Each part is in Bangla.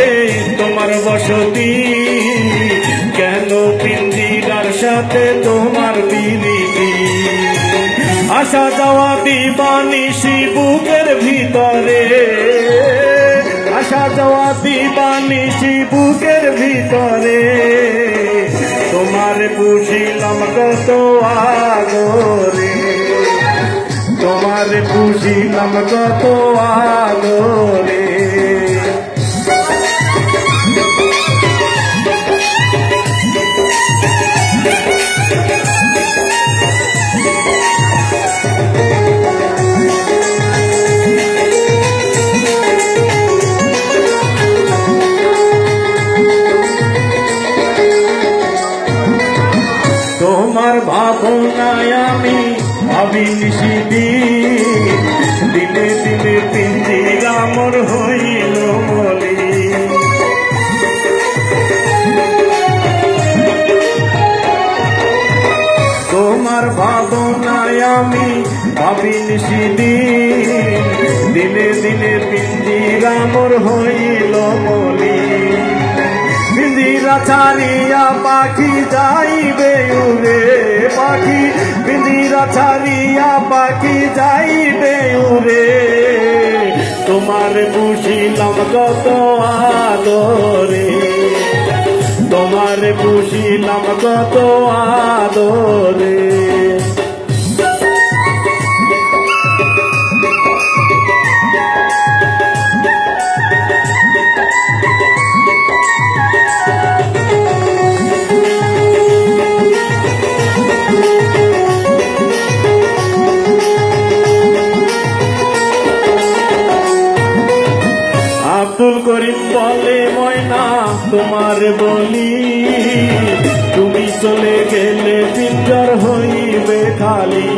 সাথে তোমার বসতি। কেন পিঞ্জিরার সাথে তোমার বিলিতি? আসা যাওয়া দিবানিসি বুকের ভিতরে। আসা যাওয়া দিবানিসি বুকের ভিতরে। তোমার বুঝিলাম কত আগরে। তোমার বুঝিলাম কত আগরে। ভাবি নিশিদিন দিনে দিনে পিঞ্জিরা মোর হইল বলি। তোমার ভাবনায় আমি ভাবি নিশিদিন দিনে দিনে পিঞ্জিরা মোর হইল বলি। বিন্দিরা ছাড়িয়া পাখি যাইবে উড়ে পাখি। বিন্দিরা ছাড়িয়া পাখি যাইবে উড়ে। তোমার বুঝিলাম কত আদরে। তোমার বুঝিলাম কত আদরে। করিম বলে ময়না, তোমার বলি, তুমি চলে গেলে পিঞ্জর হইবে খালি।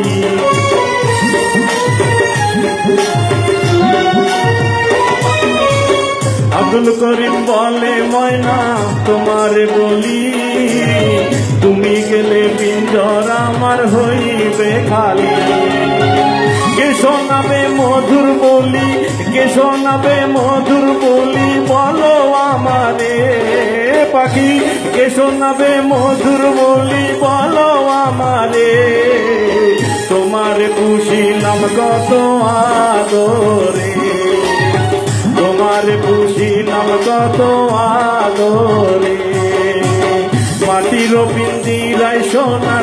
আব্দুল করিম বলে ময়না, তোমার বলি, তুমি গেলে পিঞ্জর আমার হইবে খালি। কে শোনাবে মধুর বলি? কে শোনাবে মধুর বলি? বলো আমারে পাখি। কে শোনাবে মধুর বলি? বলো আমারে। তোমার পুষিলাম কত আদরে? তোমার পুষিলাম কত আদরে? মাটির পিন্দিরাই সোনার